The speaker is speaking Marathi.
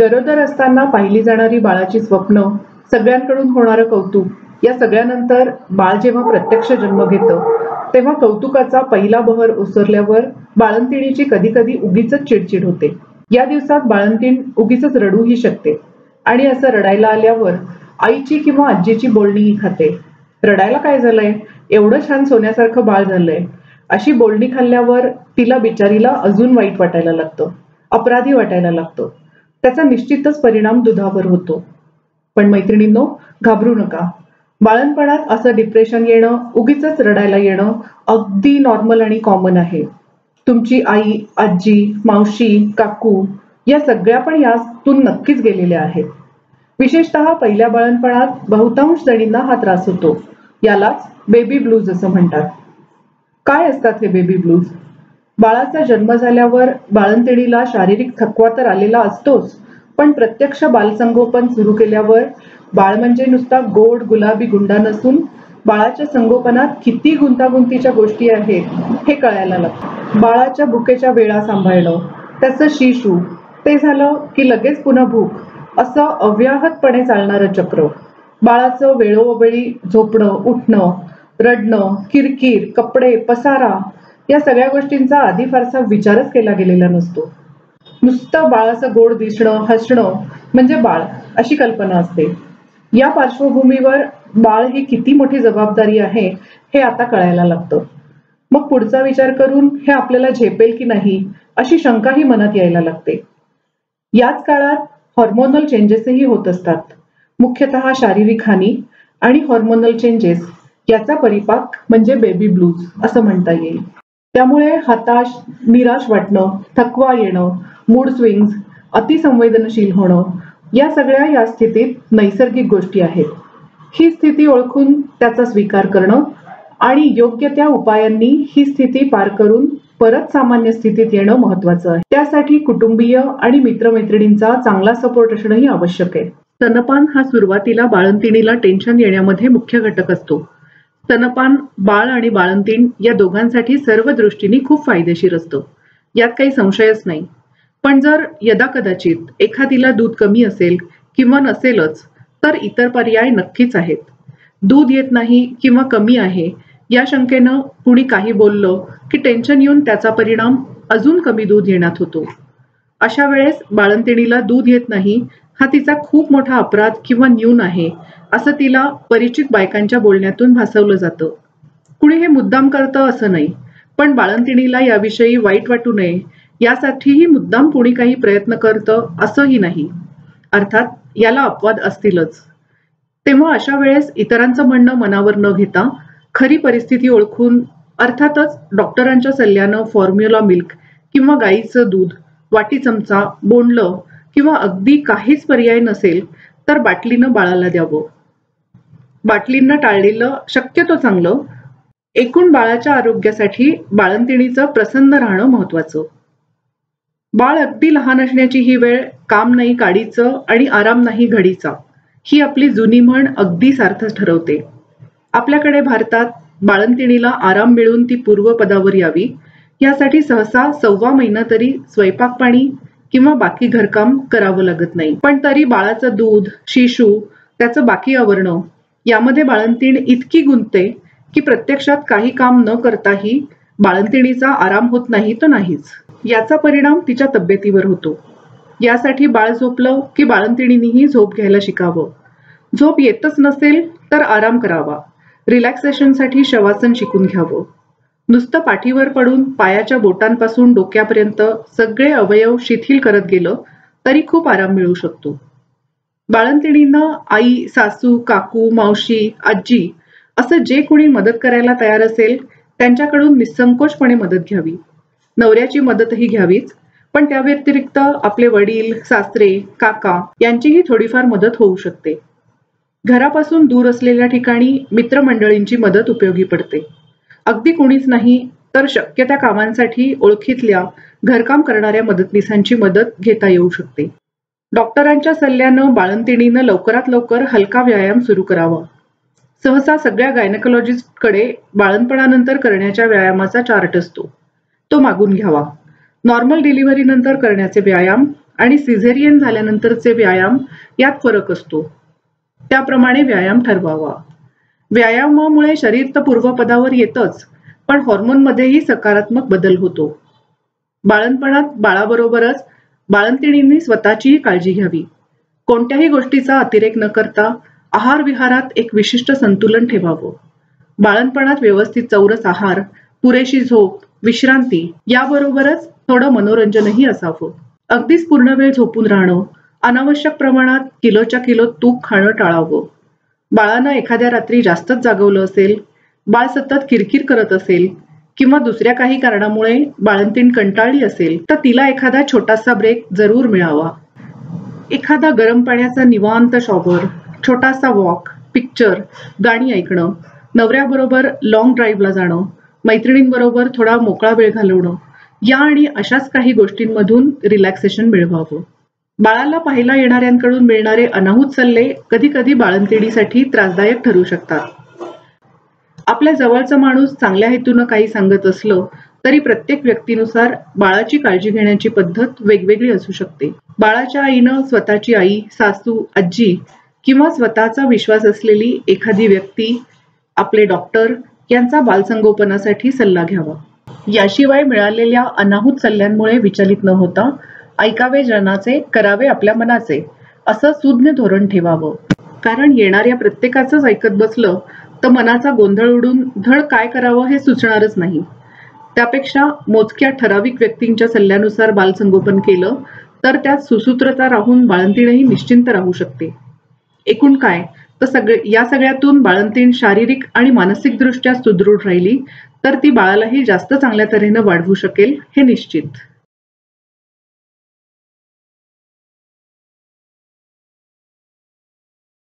गरोदर असताना पाहिली जाणारी बाळाची स्वप्न सगळ्यांकडून होणारं कौतुक या सगळ्यानंतर बाळ जेव्हा प्रत्यक्ष जन्म घेतं तेव्हा कौतुकाचा पहिला बहर ओसरल्यावर बाळंतिणीची कधी कधी उगीच चिडचिड होते. या दिवसात बाळंतीण उगीच रडूही शकते आणि असं रडायला आल्यावर आईची किंवा आजीची बोलणीही खाते. रडायला काय झालंय? एवढं छान सोन्यासारखं बाळ झालंय. अशी बोलणी खाल्ल्यावर तिला बिचारीला अजून वाईट वाटायला लागतं अपराधी वाटायला लागतं. त्याचा निश्चितच परिणाम दुधावर होतो. पण मैत्रिणींनो घाबरू नका. बाळणपणात असं डिप्रेशन येणं उगीच रडायला येणं अगदी नॉर्मल आणि कॉमन आहे. तुमची आई आजी मावशी काकू या सगळ्या पण यातून नक्कीच गेलेल्या आहेत. विशेषतः पहिल्या बाळणपणात बहुतांश जणींना हा त्रास होतो. यालाच बेबी ब्लूज असं म्हणतात. काय असतात हे बेबी ब्लूज बाळाचा जन्म झाल्यावर बाळंतिणीला शारीरिक थकवा तर आलेला असतोच पण प्रत्यक्ष बालसंगोपन सुरू केल्यावर बाळ म्हणजे नुसता गोड गुलाबी गुंडा नसून बाळाच्या संगोपनात किती गुंतागुंतीच्या गोष्टी आहेत हे कळायला लागतं. बाळाच्या भुकेच्या वेळा सांभाळणं त्याचं शिशू ते झालं की लगेच पुन्हा भूक असं अव्याहतपणे चालणारं चक्र. बाळाचं वेळोवेळी झोपणं उठणं रडणं किरकिर कपडे पसारा या सगळ्या गोष्टींचा आधी फारसा विचारच केला गेलेला नसतो. नुसतं बाळाचं गोड दिसणं हसणं म्हणजे बाळ अशी कल्पना असते. या पार्श्वभूमीवर बाळ ही किती मोठी जबाबदारी आहे हे आता कळायला लागतं. मग पुढचा विचार करून हे आपल्याला झेपेल की नाही अशी शंकाही मनात यायला लागते. याच काळात हॉर्मोनल चेंजेसही होत असतात. मुख्यतः शारीरिक हानी आणि हॉर्मोनल चेंजेस याचा परिपाक म्हणजे बेबी ब्लूज असं म्हणता येईल. त्यामुळे हताश निराश वाटणं थकवा येणं मूड स्विंग्स अतिसंवेदनशील होणं या सगळ्या या स्थितीत नैसर्गिक गोष्टी आहेत. ही स्थिती ओळखून त्याचा स्वीकार करणं आणि योग्य त्या उपायांनी ही स्थिती पार करून परत सामान्य स्थितीत येणं महत्वाचं आहे. त्यासाठी कुटुंबीय आणि मित्रमैत्रिणींचा चांगला सपोर्ट असणंही आवश्यक आहे. स्तनपान हा सुरुवातीला बाळंतिणीला टेन्शन येण्यामध्ये मुख्य घटक असतो. स्तनपान बाळ आणि बाळंतीण या दोघांसाठी सर्व दृष्टीने खूप फायदेशीर असतं. यात काही संशयच नाही. पण जर यदा कदाचित एखादीला दूध कमी असेल किंवा नसेलच तर इतर पर्याय नक्कीच आहेत. दूध येत नाही किंवा कमी आहे या शंकेनं कुणी काही बोललं की टेन्शन येऊन त्याचा परिणाम अजून कमी दूध येण्यात होतो. अशा वेळेस बाळंतिणीला दूध येत नाही हा तिचा खूप मोठा अपराध किंवा न्यून आहे असं तिला परिचित बायकांच्या बोलण्यातून भासवलं जातं. कुणी हे मुद्दाम करतं असं नाही पण बाळंतिणीला याविषयी वाईट वाटू नये यासाठीही मुद्दाम कुणी काही प्रयत्न करतं असंही नाही. अर्थात याला अपवाद असतीलच. तेव्हा अशा वेळेस इतरांचं म्हणणं मनावर न घेता खरी परिस्थिती ओळखून अर्थातच डॉक्टरांच्या सल्ल्यानं फॉर्म्युला मिल्क किंवा गाईचं दूध वाटी चमचा बोंडलं किंवा अगदी काहीच पर्याय नसेल तर बाटलीनं बाळाला द्यावं. बाटलींना टाळलेलं शक्यतो चांगलं. एकूण बाळाच्या आरोग्यासाठी बाळंतिणीचं प्रसन्न राहणं महत्वाचं बाळ अगदी लहान असण्याची ही वेळ काम नाही काडीचं आणि आराम नाही घडीचा. ही आपली जुनी म्हण अगदी सार्थ ठरवते. आपल्याकडे भारतात बाळंतिणीला आराम मिळून ती पूर्वपदावर यावी यासाठी सहसा सव्वा महिना तरी स्वयंपाक पाणी किंवा बाकी घरकाम करावं लागत नाही. पण तरी बाळाचं दूध शिशू त्याचं बाकी आवरणं यामध्ये बाळंतीण इतकी गुंतते की प्रत्यक्षात काही काम न करताही बाळंतिणीचा आराम होत नाही तर नाहीच. याचा परिणाम तिच्या तब्येतीवर होतो. यासाठी बाळ झोपलं की बाळंतिणीनेही झोप घ्यायला शिकावं. झोप येतच नसेल तर आराम करावा. रिलॅक्सेशनसाठी शवासन शिकून घ्यावं. नुसतं पाठीवर पडून पायाच्या बोटांपासून डोक्यापर्यंत सगळे अवयव शिथिल करत गेलं तरी खूप आराम मिळू शकतो. बाळंतिणींना आई सासू काकू मावशी आजी असं जे कोणी मदत करायला तयार असेल त्यांच्याकडून निसंकोचपणे मदत घ्यावी. नवऱ्याची मदतही घ्यावीच पण त्या व्यतिरिक्त आपले वडील सासरे काका यांचीही थोडीफार मदत होऊ शकते. घरापासून दूर असलेल्या ठिकाणी मित्रमंडळींची मदत उपयोगी पडते. अगदी कोणीच नाही तर शक्य त्या कामांसाठी ओळखीतल्या घरकाम करणाऱ्या मदतनीसांची मदत घेता येऊ शकते. डॉक्टरांच्या सल्ल्यानं बाळंतिणीनं लवकरात लवकर हलका व्यायाम सुरू करावा. सहसा सगळ्या गायनेकोलॉजिस्टकडे बाळंतपणानंतर करण्याच्या व्यायामाचा चार्ट असतो. तो मागून घ्यावा. नॉर्मल डिलिव्हरी नंतर करण्याचे व्यायाम आणि सिझेरियन झाल्यानंतरचे व्यायाम यात फरक असतो. त्याप्रमाणे व्यायाम ठरवावा. व्यायामामुळे शरीर तर पूर्वपदावर येतच पण हॉर्मोनमध्येही सकारात्मक बदल होतो. बाळणपणात बाळाबरोबरच बाळंतिणींनी स्वतःचीही काळजी घ्यावी. कोणत्याही गोष्टीचा अतिरेक न करता आहार विहारात एक विशिष्ट संतुलन ठेवावं. बाळणपणात व्यवस्थित चौरस आहार पुरेशी झोप विश्रांती याबरोबरच थोडं मनोरंजनही असावं. अगदीच पूर्ण वेळ झोपून राहणं अनावश्यक प्रमाणात किलोच्या किलो तूप खाणं टाळावं. बाळानं एखाद्या रात्री जास्तच जागवलं असेल बाळ सतत किरकिर करत असेल किंवा दुसऱ्या काही कारणामुळे बाळंतीण कंटाळली असेल तर तिला एखादा छोटासा ब्रेक जरूर मिळावा. एखादा गरम पाण्याचा निवांत शॉवर छोटासा वॉक पिक्चर गाणी ऐकणं नवऱ्याबरोबर लॉंग ड्राईव्हला जाणं मैत्रिणींबरोबर थोडा मोकळा वेळ घालवणं या आणि अशाच काही गोष्टींमधून रिलॅक्सेशन मिळवावं. बाळाला पाहायला येणाऱ्यांकडून मिळणारे अनाहूत सल्ले कधी कधी बाळंतिणीसाठी त्रासदायक ठरू शकतात. आपल्या जवळचा माणूस चांगल्या हेतूनं काही सांगत असलं तरी प्रत्येक व्यक्तीनुसार बाळाची काळजी घेण्याची पद्धत वेगवेगळी असू शकते. बाळाच्या आईनं स्वतःची आई सासू आजी किंवा स्वतःचा विश्वास असलेली एखादी व्यक्ती आपले डॉक्टर यांचा बालसंगोपनासाठी सल्ला घ्यावा. याशिवाय मिळालेल्या अनाहूत सल्ल्यांमुळे विचलित न होता ऐकावे जनाचे करावे आपल्या मनाचे. असं सुज्ञ धोरण ठेवावं. कारण येणाऱ्या प्रत्येकाचंच ऐकत बसलं तर मनाचा गोंधळ उडून धड काय करावं हे सुचणारच नाही. त्यापेक्षा मोजक्या ठराविक व्यक्तींच्या सल्ल्यानुसार बालसंगोपन केलं तर त्यात सुसूत्रता राहून बाळंतीणही निश्चिंत राहू शकते. एकूण काय? तर सगळे या सगळ्यातून बाळंतीण शारीरिक आणि मानसिकदृष्ट्या सुदृढ राहिली तर ती बाळालाही जास्त चांगल्या तऱ्हेनं वाढवू शकेल हे निश्चित.